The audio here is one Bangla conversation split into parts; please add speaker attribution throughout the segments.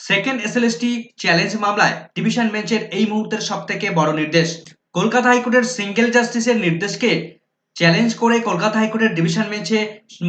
Speaker 1: সেকেন্ড এসএলএসটি চ্যালেঞ্জ মামলায় ডিভিশন বেঞ্চের এই মুহূর্তের সব থেকে বড় নির্দেশ। কলকাতা হাইকোর্টের সিঙ্গেল জাস্টিসের নির্দেশকে চ্যালেঞ্জ করে কলকাতা হাইকোর্টের ডিভিশন বেঞ্চে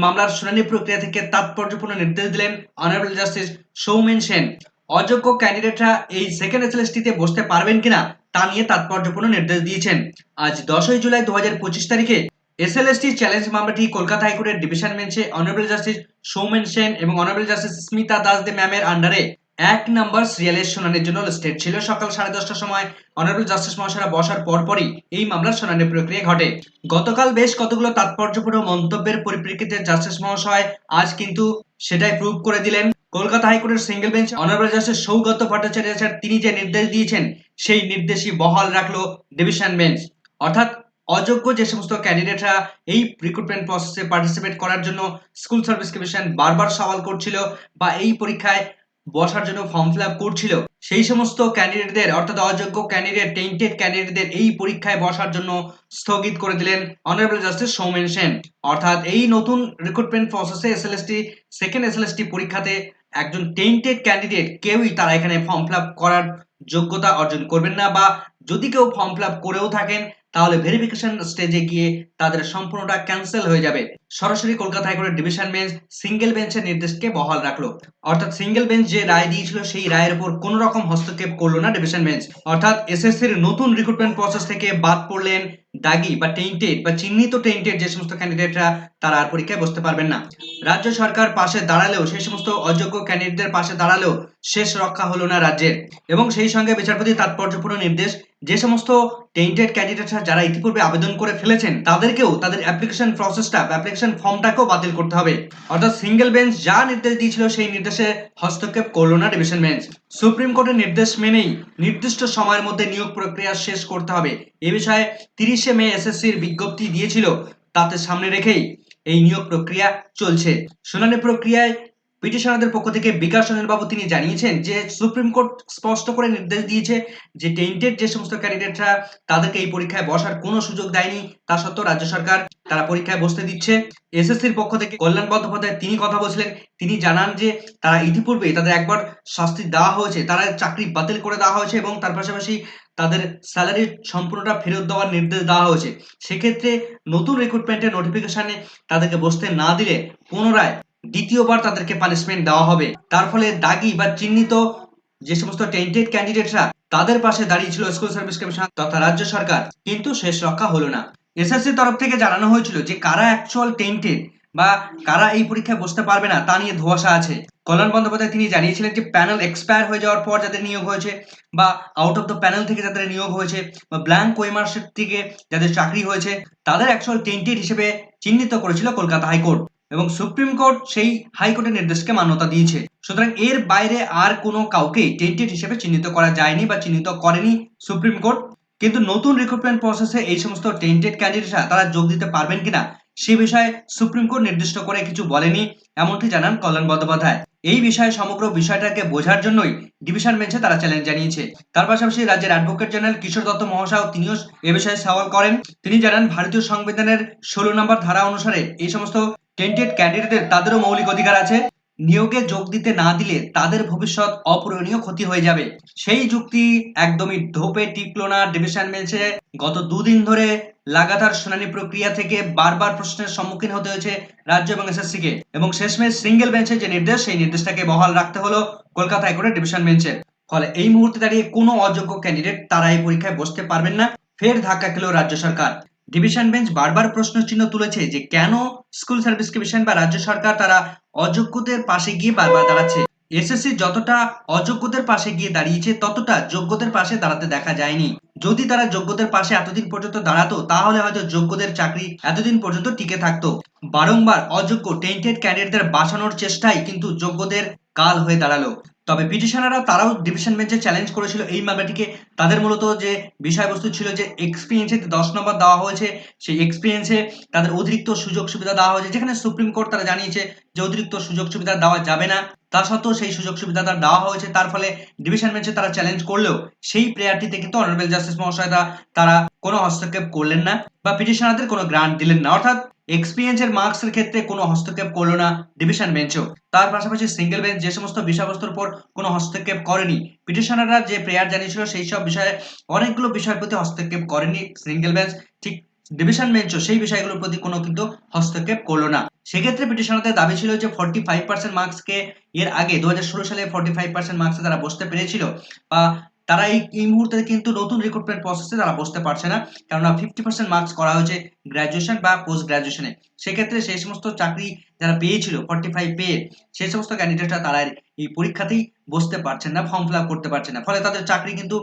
Speaker 1: মামলার শুনানি প্রক্রিয়া থেকে তাৎপর্যপূর্ণ নির্দেশ দিলেন অনারেবল জাস্টিস সৌমেন সেন। অযোগ্য ক্যান্ডিডেটরা এই সেকেন্ড এসএলএসটিতে বসতে পারবেন কিনা তা নিয়ে তাৎপর্যপূর্ণ নির্দেশ দিয়েছেন। আজ দশই জুলাই দু হাজার পঁচিশ তারিখে এসএলএসটি চ্যালেঞ্জ মামলাটি কলকাতা হাইকোর্টের ডিভিশন বেঞ্চে অনারেবল জাস্টিস সৌমেন সেন এবং অনারেবল জাস্টিস স্মিতা দাস দে ম্যামের আন্ডারে এক নম্বর সিরিয়ালের শুনানির জন্য স্টেট ছিল সকাল সাড়ে দশটার সময় অনারেবল জাস্টিস মহাশয়রা বসার পরপরই এই মামলার শুনানি প্রক্রিয়া ঘটে। গতকাল বেশ কতগুলো তাৎপর্যপূর্ণ মন্তব্যের পরিপ্রেক্ষিতে জাস্টিস মহাশয় আজ কিন্তু সেটাই প্রুভ করে দিলেন। কলকাতা হাইকোর্টের single bench honourable justice Saugata Bhattacharya sir তিনি যে নির্দেশ দিয়েছেন, সেই নির্দেশই বহাল রাখল ডিভিশন বেঞ্চ অর্থাৎ অযোগ্য যে সমস্ত ক্যান্ডিডেটরা এই রিক্রুটমেন্ট প্রসেসে পার্টিসিপেট করার জন্য স্কুল সার্ভিস কমিশন বারবার সওয়াল করছিল বা এই পরীক্ষায় বসার জন্য ফর্ম ফিল আপ করছিল। সেই সমস্ত ক্যান্ডিডেটদের অর্থাৎ অযোগ্য ক্যান্ডিডেট টেন্টেড ক্যান্ডিডেটদের এই পরীক্ষায় বসার জন্য স্থগিত করে দিলেন অনারেবল জাস্টিস সৌমেন সেন। অর্থাৎ এই নতুন রিক্রুটমেন্ট প্রসেসে এসএলএসটি সেকেন্ড এসএলএসটি পরীক্ষাতে একজন টেন্টেড ক্যান্ডিডেট কেউই তারা এখানে ফর্ম ফিল আপ করার যোগ্যতা অর্জন করবেন না বা যদি কেউ ফর্ম ফিল আপ করেও থাকেন তাহলে ভেরিফিকেশন স্টেজে গিয়ে তাদের সম্পূর্ণটা ক্যান্সেল হয়ে যাবে। সরাসরি কলকাতা হাইকোর্টের ডিভিশন বেঞ্চ সিঙ্গেল বেঞ্চের নির্দেশকে বহাল রাখল। অর্থাৎ সিঙ্গেল বেঞ্চ যে রায় দিয়েছিল, সেই রায়ের উপর কোনো রকম হস্তক্ষেপ করল না ডিভিশন বেঞ্চ অর্থাৎ এসএসসির নতুন রিক্রুটমেন্ট প্রসেস থেকে বাদ পড়লেন দাগি বা টেন্টেড বা চিহ্নিত টেন্টেড যে সমস্ত ক্যান্ডিডেটরা তারা আর পরীক্ষায় বসতে পারবেন না। রাজ্য সরকার পাশে দাঁড়ালেও, সেই সমস্ত অযোগ্য ক্যান্ডিডেটদের পাশে দাঁড়ালেও শেষ রক্ষা হলো না রাজ্যের। এবং সেই সঙ্গে বিচারপতি তাৎপর্যপূর্ণ নির্দেশ, যে সমস্ত টেন্টেড ক্যান্ডিডেটরা যারা ইতিপূর্বে আবেদন করে ফেলেছেন, তাদেরকেও তাদের অ্যাপ্লিকেশন প্রসেসটা অ্যাপ্লিকেশন ফর্মটাকেও বাতিল করতে হবে। অর্থাৎ সিঙ্গেল বেঞ্চ যা নির্দেশ দিয়েছিল, সেই নির্দেশে হস্তক্ষেপ করল না ডিভিশন বেঞ্চ সুপ্রিম কোর্টের নির্দেশ মেনেই নির্দিষ্ট সময়ের মধ্যে নিয়োগ প্রক্রিয়া শেষ করতে হবে। এ বিষয়ে তিরিশে মে এসএসসির বিজ্ঞপ্তি দিয়েছিল, তাতে সামনে রেখেই এই নিয়োগ প্রক্রিয়া চলছে। শুনানি প্রক্রিয়ায় পিটিশনারদের পক্ষ থেকে বিকাশ রঞ্জন বাবু তিনি জানিয়েছেন যে সুপ্রিম কোর্ট স্পষ্ট করে নির্দেশ দিয়েছে যে টেন্টেড যে সমস্ত ক্যান্ডিডেটরা তাদেরকে এই পরীক্ষায় বসার কোনো সুযোগ দেয়নি। তা সত্ত্বেও রাজ্য সরকার তারা পরীক্ষায় বসতে দিচ্ছে। এসএসসির পক্ষ থেকে কল্যাণ বন্দ্যোপাধ্যায় তিনি কথা বলছিলেন। তিনি জানান যে তারা ইতিপূর্বে তাদের একবার শাস্তি দেওয়া হয়েছে। তারা চাকরি বাতিল করে দেওয়া হয়েছে এবং তার পাশাপাশি তাদের স্যালারি সম্পূর্ণটা ফেরত দেওয়ার নির্দেশ দেওয়া হয়েছে। সেক্ষেত্রে নতুন রিক্রুটমেন্টের নোটিফিকেশনে তাদেরকে বসতে না দিলে পুনরায় দ্বিতীয়বার তাদেরকে পানিশমেন্ট দেওয়া হবে। তার ফলে দাগি বা চিহ্নিত যে সমস্ত টেন্টেড ক্যান্ডিডেটরা তাদের পাশে দাঁড়িয়েছিল স্কুল সার্ভিস কমিশন তথা রাজ্য সরকার, কিন্তু শেষ রক্ষা হলো না। এসএসসির তরফ থেকে জানানো হয়েছিল যে কারা অ্যাকচুয়াল টেন্টেড বা কারা এই পরীক্ষায় বসতে পারবে না তা নিয়ে ধোঁয়াশা আছে। কল্যাণ বন্দ্যোপাধ্যায় তিনি জানিয়েছিলেন যে প্যানেল এক্সপায়ার হয়ে যাওয়ার পর যাদের নিয়োগ হয়েছে বা আউট অফ দ্য প্যানেল থেকে যাদের নিয়োগ হয়েছে বা ব্ল্যাঙ্ক ওয়েমার্সের থেকে যাদের চাকরি হয়েছে, তাদের অ্যাকচুয়াল টেন্টেড হিসেবে চিহ্নিত করেছিল কলকাতা হাইকোর্ট। এবং সুপ্রিম কোর্ট সেই হাইকোর্টের নির্দেশকে মান্যতা দিয়েছে। সুতরাং এর বাইরে আর কোনো কাউকে টেন্টেড হিসেবে চিহ্নিত করা যায়নি বা চিহ্নিত করেনি সুপ্রিম কোর্ট। কিন্তু নতুন রিক্রুটমেন্ট প্রসেসে এই সমস্ত টেন্টেড ক্যান্ডিডেটরা তারা যোগ দিতে পারবেন কিনা, সে বিষয়ে সুপ্রিম কোর্ট নির্দিষ্ট করে কিছু বলেনি, এমনটি জানান কল্যাণ বন্দ্যোপাধ্যায়। এই বিষয়ে সমগ্র বিষয়টাকে বোঝার জন্যই ডিভিশন বেঞ্চে তারা চ্যালেঞ্জ জানিয়েছে। তার পাশাপাশি রাজ্যের অ্যাডভোকেট জেনারেল কিশোর দত্ত মহাশয় তিনিও এ বিষয়ে সওয়াল করেন। তিনি জানান, ভারতীয় সংবিধানের ষোলো নম্বর ধারা অনুসারে এই সমস্ত টেন্টেড ক্যান্ডিডেটদের তাদেরও মৌলিক অধিকার আছে। নিয়োগে যোগ দিতে না দিলে তাদের ভবিষ্যৎ অপূরণীয় ক্ষতি হয়ে যাবে। সেই যুক্তি একদমই ধোপে টিকলো না, ডিভিশন বেঞ্চে গত দুদিন ধরে লাগাতার শুনানি প্রক্রিয়া থেকে বারবার প্রশ্নের সম্মুখীন হতে হয়েছে রাজ্য এবং এসএসসি কে এবং শেষমেশ সিঙ্গেল বেঞ্চে যে নির্দেশ, সেই নির্দেশটাকে বহাল রাখতে হলো কলকাতা হাইকোর্টের ডিভিশন বেঞ্চের ফলে এই মুহূর্তে দাঁড়িয়ে কোনো অযোগ্য ক্যান্ডিডেট তারা এই পরীক্ষায় বসতে পারবেন না। ফের ধাক্কা খেল রাজ্য সরকার। ডিভিশন বেঞ্চ বারবার প্রশ্ন চিহ্ন তুলেছে যে কেন স্কুল সার্ভিস কমিশন বা রাজ্য সরকার তারা অযোগ্যদের পাশে গিয়ে বারবার দাঁড়াচ্ছে। এসএসসি যতটা অযোগ্যদের পাশে গিয়ে দাঁড়িয়েছে, ততটা যোগ্যদের পাশে দাঁড়াতে দেখা যায়নি। যদি তারা যোগ্যদের পাশে এতদিন পর্যন্ত দাঁড়াতো, তাহলে হয়তো যোগ্যদের চাকরি এতদিন পর্যন্ত টিকে থাকতো। বারংবার অযোগ্য টেন্টেড ক্যান্ডিডেটদের বাঁচানোর চেষ্টাই কিন্তু যোগ্যদের কাল হয়ে দাঁড়াল। তবে পিটিশনাররা তারাও ডিভিশন বেঞ্চে চ্যালেঞ্জ করেছিল। এই মামলাটিকে তাদের মূলত যে বিষয়বস্তু ছিল যে এক্সপিরিয়েন্সে দশ নম্বর দেওয়া হয়েছে, সেই এক্সপিরিয়েন্সে তাদের অতিরিক্ত সুযোগ সুবিধা দেওয়া হয়েছে। যেখানে সুপ্রিম কোর্ট তারা জানিয়েছে যে অতিরিক্ত সুযোগ সুবিধা দেওয়া যাবে না। তা সত্ত্বেও সেই সুযোগ সুবিধা তার দেওয়া হয়েছে। তার ফলে ডিভিশন বেঞ্চে তারা চ্যালেঞ্জ করলেও সেই প্রেয়ারটিতে কিন্তু অনারেবল জাস্টিস মহাশয়রা তারা কোনো হস্তক্ষেপ করলেন না বা পিটিশনারদের কোনো গ্রান্ট দিলেন না। অর্থাৎ এক্সপিরিয়েন্সের মার্কসের ক্ষেত্রে কোনো হস্তক্ষেপ করল না ডিভিশন বেঞ্চও তার পাশাপাশি সিঙ্গেল বেঞ্চ যে সমস্ত বিষয়বস্তুর উপর কোনো হস্তক্ষেপ করেনি। পিটিশনাররা যে প্রেয়ার জানিয়েছিল সেই সব বিষয়ে অনেকগুলো বিষয়ের প্রতি হস্তক্ষেপ করেনি সিঙ্গেল বেঞ্চ ঠিক ডিভিশন বেঞ্চও সেই বিষয়গুলোর প্রতি কোনো কিন্তু হস্তক্ষেপ করল না। সেক্ষেত্রে পিটিশনারদের দাবি ছিল যে ফর্টি ফাইভ পার্সেন্ট মার্কসকে এর আগে দু হাজার ষোলো সালে ফর্টি ফাইভ পার্সেন্ট মার্কসে তারা বসতে পেরেছিল বা তারা এই এই মুহূর্তে কিন্তু নতুন রিক্রুটমেন্ট প্রসেসে তারা বসতে পারছে না। কেননা ফিফটি পার্সেন্ট মার্কস করা হয়েছে গ্র্যাজুয়েশন বা পোস্ট গ্র্যাজুয়েশনে সেক্ষেত্রে সেই সমস্ত চাকরি যারা পেয়েছিল ফর্টি ফাইভ পেয়ে, সেই সমস্ত ক্যান্ডিডেটরা তারা এই পরীক্ষাতেই বসতে পারছেন না ফর্ম ফিল করতে পারছে না। ফলে তাদের চাকরি কিন্তু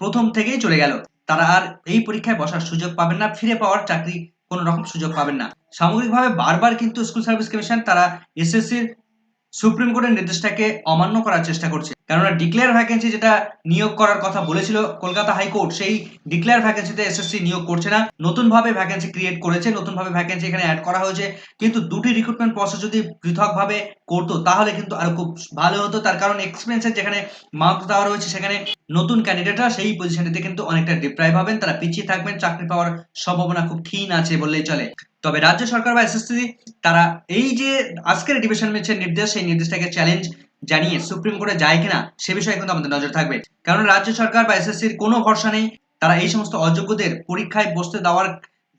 Speaker 1: প্রথম থেকেই চলে গেল। তারা আর এই পরীক্ষায় বসার সুযোগ পাবেন না, ফিরে পাওয়ার চাকরি কোনো রকম সুযোগ পাবেন না। সামগ্রিকভাবে বারবার কিন্তু স্কুল সার্ভিস কমিশন তারা এসএসসির সুপ্রিম কোর্টের নির্দেশটাকে অমান্য করার চেষ্টা করছে। কেননা ডিক্লেয়ার ভ্যাকেন্সি যেটা নিয়োগ করার কথা বলেছিল কলকাতা হাইকোর্ট, সেই ডিক্লেয়ার ভ্যাকেন্সিতে এসএসসি নিয়োগ করছে না। নতুন ভাবে ভ্যাকেন্সি ক্রিয়েট করেছে নতুন ভাবে ভ্যাকেন্সি এখানে অ্যাড করা হয়েছে। কিন্তু দুটি রিক্রুটমেন্ট প্রসেস যদি পৃথক ভাবে করতো, তাহলে কিন্তু আরও খুব ভালো হতো। তার কারণ এক্সপিরিয়েন্সের যেখানে মার্কস দেওয়া রয়েছে, সেখানে নতুন ক্যান্ডিডেটরা সেই পজিশনটিতে কিন্তু অনেকটা ডিপ্রাইভ হবেন। তারা পিছিয়ে থাকবেন, চাকরি পাওয়ার সম্ভাবনা খুব ক্ষীণ আছে বললেই চলে। তবে রাজ্য সরকার বা এসএসসি তারা এই যে আজকের ডিভিশন বেঞ্চের নির্দেশ, সেই নির্দেশটাকে চ্যালেঞ্জ জানিয়ে সুপ্রিম কোর্টে যায় কিনা সে বিষয়ে কিন্তু আমাদের নজর থাকবে। কারণ রাজ্য সরকার বা এসএসসির কোনো ভরসা নেই, তারা এই সমস্ত অযোগ্যদের পরীক্ষায় বসতে দেওয়ার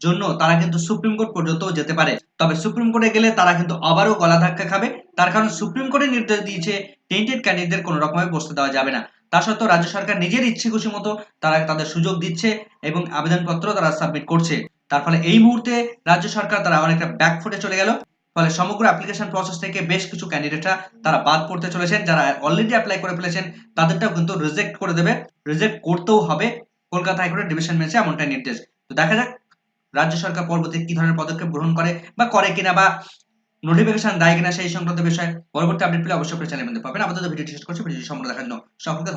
Speaker 1: জন্য তারা কিন্তু সুপ্রিম কোর্ট পর্যন্ত যেতে পারে। তবে সুপ্রিম কোর্টে গেলে তারা কিন্তু আবারও গলা ধাক্কা খাবে। তার কারণ সুপ্রিম কোর্টের নির্দেশ দিয়েছে টেন্টেড ক্যান্ডিডেটদের কোনো রকমের বসতে দেওয়া যাবে না। তা সত্ত্বেও রাজ্য সরকার নিজের ইচ্ছে খুশি মতো তারা তাদের সুযোগ দিচ্ছে এবং আবেদনপত্র তারা সাবমিট করছে। তার ফলে এই মুহূর্তে রাজ্য সরকার তারা অনেকটা ব্যাকফুটে চলে গেল। ফলে সমগ্র অ্যাপ্লিকেশন প্রসেস থেকে বেশ কিছু ক্যান্ডিডেটরা তারা বাদ পড়তে চলেছেন। যারা অলরেডি অ্যাপ্লাই করে ফেলেছেন, তাদেরটাও কিন্তু রিজেক্ট করে দেবে। রিজেক্ট করতেও হবে। কলকাতা হাইকোর্টের ডিভিশন বেঞ্চে এমনটাই নির্দেশ। তো দেখা যাক, রাজ্য সরকার পরবর্তী কি ধরনের পদক্ষেপ গ্রহণ করে বা করে কিনা বা নোটিফিকেশন দেয় কিনা সেই সংক্রান্ত বিষয়ে পরবর্তী আপডেট পেলে অবশ্যই চ্যানেল মধ্যে পাবেন। আপাতত ভিডিওটি শেষ করছি, ভিডিওটি সম্পূর্ণ দেখার জন্য সকলকে ধন্যবাদ।